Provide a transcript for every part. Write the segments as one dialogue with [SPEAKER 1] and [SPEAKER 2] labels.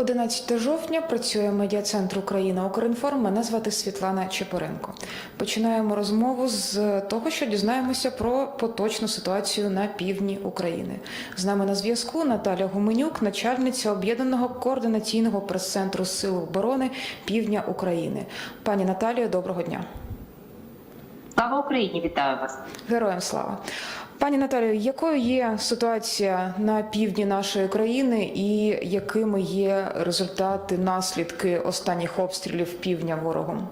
[SPEAKER 1] 11 жовтня працює медіа-центр Україна Укрінформ. Мене звати Світлана Чепоренко. Починаємо розмову з того, що дізнаємося про поточну ситуацію на півдні України. З нами на зв'язку Наталя Гуменюк, начальниця об'єднаного координаційного прес-центру Сил оборони Півдня України. Пані Наталію, доброго дня.
[SPEAKER 2] Слава Україні! Вітаю вас.
[SPEAKER 1] Героям слава. Пані Наталію, якою є ситуація на півдні нашої країни і якими є результати, наслідки останніх обстрілів півдня ворогом?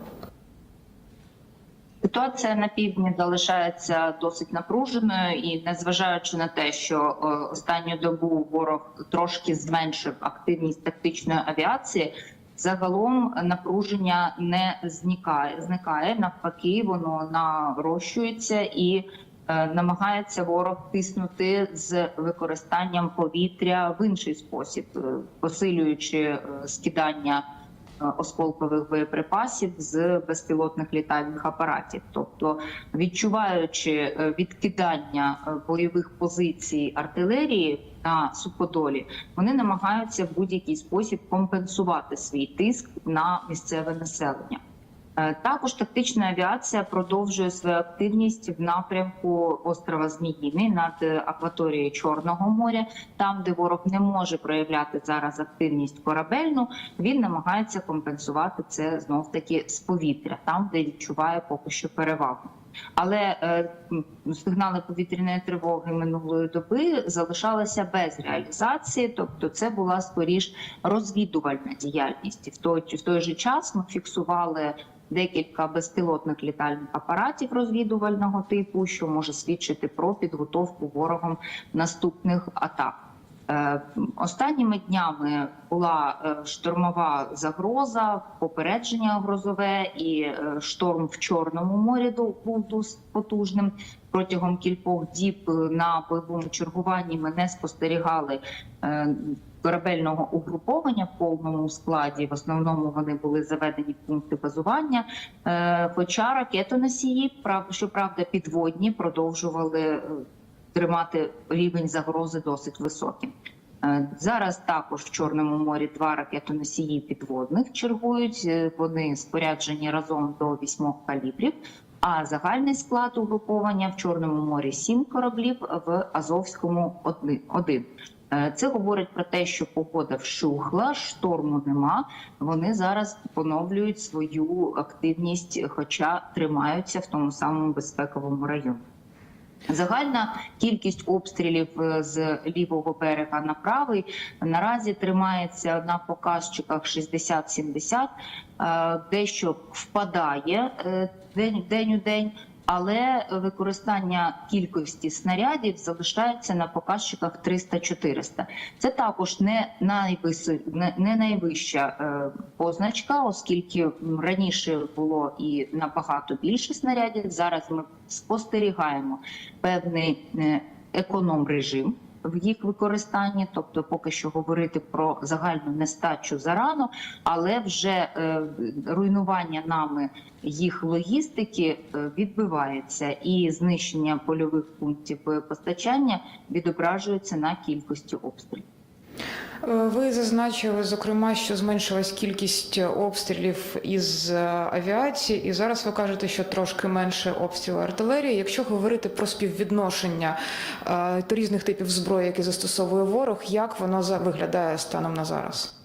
[SPEAKER 2] Ситуація на півдні залишається досить напруженою, і незважаючи на те, що е, останню добу ворог трошки зменшив активність тактичної авіації. Загалом напруження не зникає. Зникає навпаки, воно нарощується і намагається ворог тиснути з використанням повітря в інший спосіб, е, посилюючи е, скидання е, осколкових боєприпасів з безпілотних літальних апаратів, тобто відчуваючи е, відкидання е, бойових позицій артилерії на суходолі, вони намагаються в будь-який спосіб компенсувати свій тиск на місцеве населення. Е, Також тактична авіація продовжує свою активність в напрямку острова Зміїний над е, акваторією Чорного моря, там, де ворог не може проявляти зараз активність корабельну, він намагається компенсувати це знов таки з повітря, там де відчуває поки що перевагу. Але е, сигнали повітряної тривоги минулої доби залишалися без реалізації, тобто це була скоріш розвідувальна діяльність. В той, в той же час ми фіксували декілька безпілотних літальних апаратів розвідувального типу, що може свідчити про підготовку ворогом наступних атак. Е, Останніми днями була е, штормова загроза, попередження грозове і е, шторм в Чорному морі був досить потужним. Протягом кількох діб на бойовому чергуванні ми не спостерігали корабельного угруповання в повному складі. В основному вони були заведені в пункти базування. Е, Хоча ракетоносії, прав- щоправда, підводні продовжували е, тримати рівень загрози досить високим. Е, Зараз також в Чорному морі два ракетоносії підводних чергують. Вони споряджені разом до вісьмох калібрів. А загальний склад угруповання в Чорному морі сім кораблів, в Азовському один. Е, Це говорить про те, що погода вщухла, шторму нема. Вони зараз поновлюють свою активність, хоча тримаються в тому самому безпековому районі. Загальна кількість обстрілів е, з лівого берега на правий наразі тримається на показчиках 60-70, е, дещо впадає день у день, але використання кількості снарядів залишається на показчиках 300-400. Це також не найвисо... не, не найвища е, позначка, оскільки раніше було і набагато більше снарядів. Зараз ми спостерігаємо певний е, економ режим. В їх використанні, тобто поки що говорити про загальну нестачу зарано, але вже е, руйнування нами їх логістики відбувається, відбивається, і знищення польових пунктів постачання відображується на кількості обстрілів.
[SPEAKER 1] Е, Ви зазначили, зокрема, що зменшилась кількість обстрілів із е, авіації, і зараз ви кажете, що трошки менше обстрілу артилерії. Якщо говорити про співвідношення е, різних типів зброї, які застосовує ворог, як воно виглядає станом на зараз?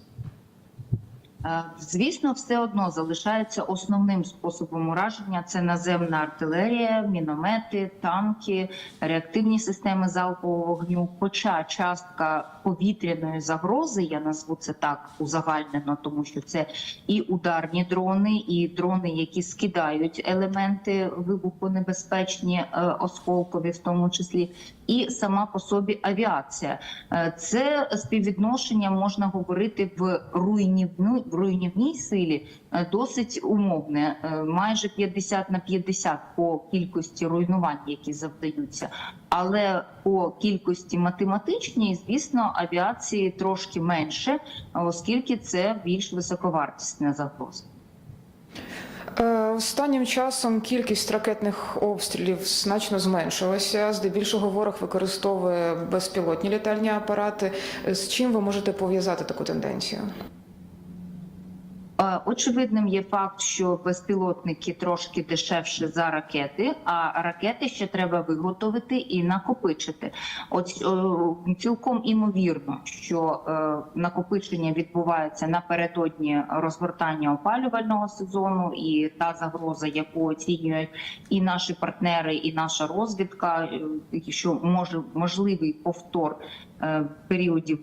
[SPEAKER 2] Е, Звісно, все одно залишається основним способом ураження. Це наземна артилерія, міномети, танки, реактивні системи залпового вогню. Хоча частка повітряної загрози, я назву це так узагальнено, тому що це і ударні дрони, і дрони, які скидають елементи вибухонебезпечні, е, осколкові, в тому числі, і сама по собі авіація. Е, Це співвідношення можна говорити в руйнівну в руйнівній силі е, досить умовне, е, майже 50 на 50 по кількості руйнувань, які завдаються. Але по кількості математичній, звісно, авіації трошки менше, оскільки це більш високовартісна загроза.
[SPEAKER 1] Е, Останнім часом кількість ракетних обстрілів значно зменшилася. Здебільшого ворог використовує безпілотні літальні апарати. З чим ви можете пов'язати таку тенденцію?
[SPEAKER 2] Е, Очевидним є факт, що безпілотники трошки дешевше за ракети, а ракети ще треба виготовити і накопичити. От е, цілком імовірно, що е, накопичення відбувається напередодні розгортання опалювального сезону, і та загроза, яку оцінюють і наші партнери, і наша розвідка, що може можливий повтор періодів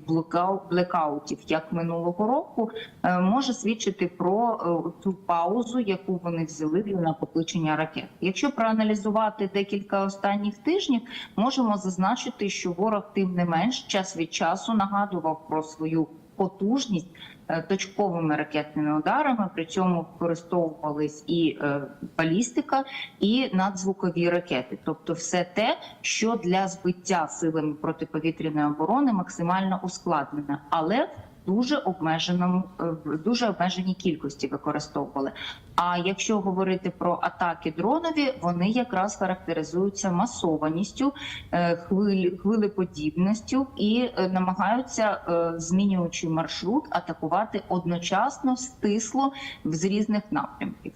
[SPEAKER 2] блекаутів, як минулого року, е, може свідчити про е, цю паузу, яку вони взяли для накопичення ракет. Якщо проаналізувати декілька останніх тижнів, можемо зазначити, що ворог тим не менш час від часу нагадував про свою потужність е, точковими ракетними ударами. При цьому використовувались і е, балістика, і надзвукові ракети, тобто все те, що для збиття силами протиповітряної оборони максимально ускладнене, але дуже обмеженому е, в дуже обмеженій кількості використовували. А якщо говорити про атаки дронові, вони якраз характеризуються масованістю, е, хвиль, хвилеподібністю і е, намагаються, змінюючи маршрут, атакувати одночасно стисло з різних напрямків.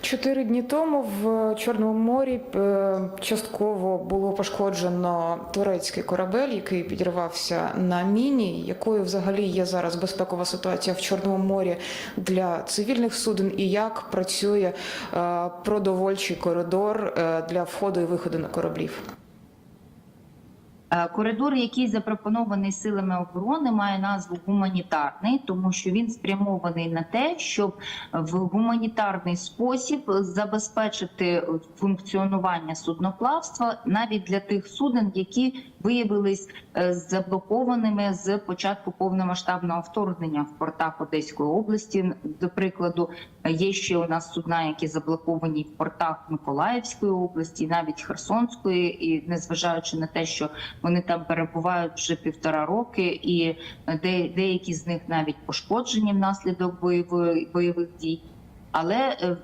[SPEAKER 1] Чотири дні тому в Чорному морі е, частково було пошкоджено турецький корабель, який підірвався на міні. Якою взагалі є зараз безпекова ситуація в Чорному морі для цивільних суден, і як працює е, продовольчий коридор е, для входу і виходу на кораблів?
[SPEAKER 2] Е, Коридор, який запропонований силами оборони, має назву гуманітарний, тому що він спрямований на те, щоб в гуманітарний спосіб забезпечити функціонування судноплавства навіть для тих суден, які виявились е, заблокованими з початку повномасштабного вторгнення в портах Одеської області. До прикладу, є ще у нас судна, які заблоковані в портах Миколаївської області, навіть Херсонської, і незважаючи на те, що вони там перебувають вже півтора роки, і де, деякі з них навіть пошкоджені внаслідок бойової бойових дій. Але е,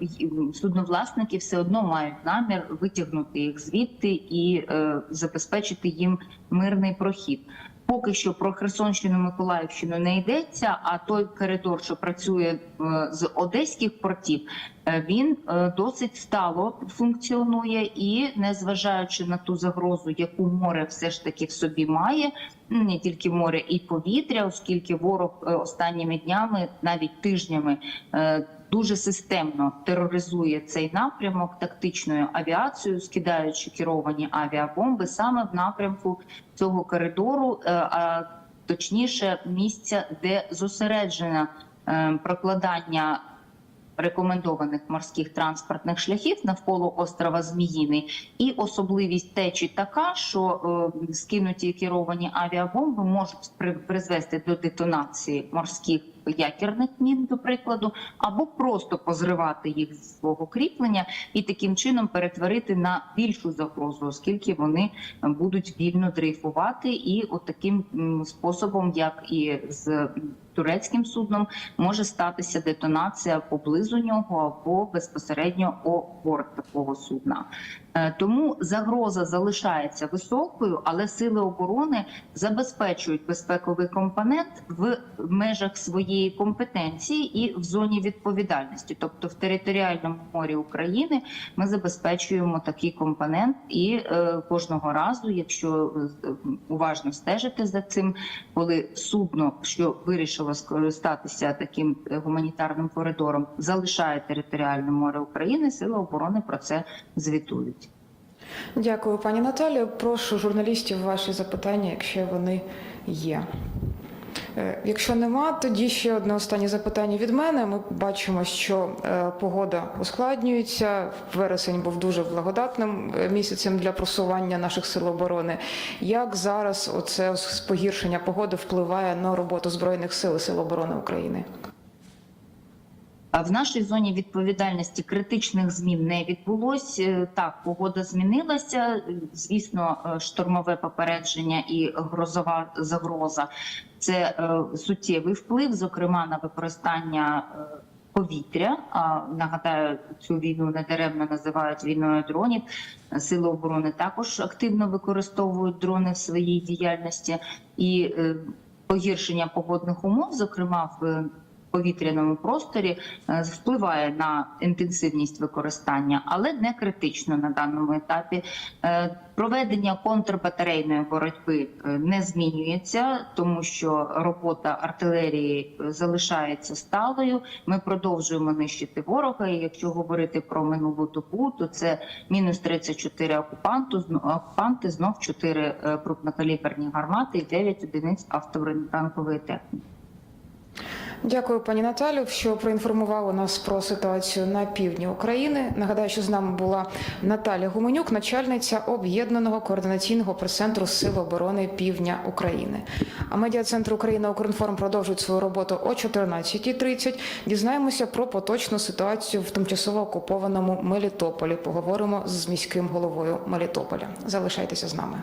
[SPEAKER 2] судновласники все одно мають намір витягнути їх звідти і е, забезпечити їм мирний прохід. Поки що про Херсонщину Миколаївщину не йдеться. А той коридор, що працює е, з одеських портів, він досить стало функціонує і, незважаючи на ту загрозу, яку море все ж таки в собі має, не тільки море і повітря, оскільки ворог останніми днями, навіть тижнями. Дуже системно тероризує цей напрямок тактичною авіацією, скидаючи керовані авіабомби саме в напрямку цього коридору, е, а точніше місця, де зосереджено е, прокладання рекомендованих морських транспортних шляхів навколо острова Зміїний, і особливість течі така, що е, скинуті керовані авіабомби можуть при- призвести до детонації морських якірних мін, до прикладу, або просто позривати їх зі свого кріплення і таким чином перетворити на більшу загрозу, оскільки вони будуть вільно дрейфувати, і от таким способом, як і з турецьким судном, може статися детонація поблизу нього або безпосередньо о борт такого судна. Е, Тому загроза залишається високою, але сили оборони забезпечують безпековий компонент в межах своєї компетенції і в зоні відповідальності. Тобто в територіальному морі України ми забезпечуємо такий компонент, і е, кожного разу, якщо е, уважно стежити за цим, коли судно, що вирішило скористатися таким гуманітарним коридором, залишає територіальне море України, сили оборони про це звітують.
[SPEAKER 1] Дякую, пані Наталію. Прошу журналістів ваші запитання, якщо вони є. Е, Якщо нема, тоді ще одне останнє запитання від мене. Ми бачимо, що е, погода ускладнюється. Вересень був дуже благодатним е, місяцем для просування наших сил оборони. Як зараз оце погіршення погоди впливає на роботу збройних сил і сил оборони України?
[SPEAKER 2] В нашій зоні відповідальності критичних змін не відбулось. Е, Так, погода змінилася. Звісно, е, штормове попередження і грозова загроза це е, суттєвий вплив, зокрема на використання. повітря. А нагадаю, цю війну недаремно називають війною дронів. Сили оборони також активно використовують дрони в своїй діяльності і погіршення погодних умов, зокрема в повітряному просторі, е, впливає на інтенсивність використання, але не критично на даному етапі. Е, Проведення контрбатарейної боротьби е, не змінюється, тому що робота артилерії залишається сталою. Ми продовжуємо нищити ворога. І якщо говорити про минулу добу, то це мінус 34 окупанту, окупанти, знов 4 е, крупнокаліберні гармати і 9 одиниць автобронетанкової техніки.
[SPEAKER 1] Дякую, пані Наталю, що проінформували нас про ситуацію на півдні України. Нагадаю, що з нами була Наталя Гуменюк, начальниця об'єднаного координаційного прес-центру Сил оборони Півдня України. А медіа-центр Україна Укрінформ продовжують свою роботу о 14.30. Дізнаємося про поточну ситуацію в тимчасово окупованому Мелітополі. Поговоримо з міським головою Мелітополя. Залишайтеся з нами.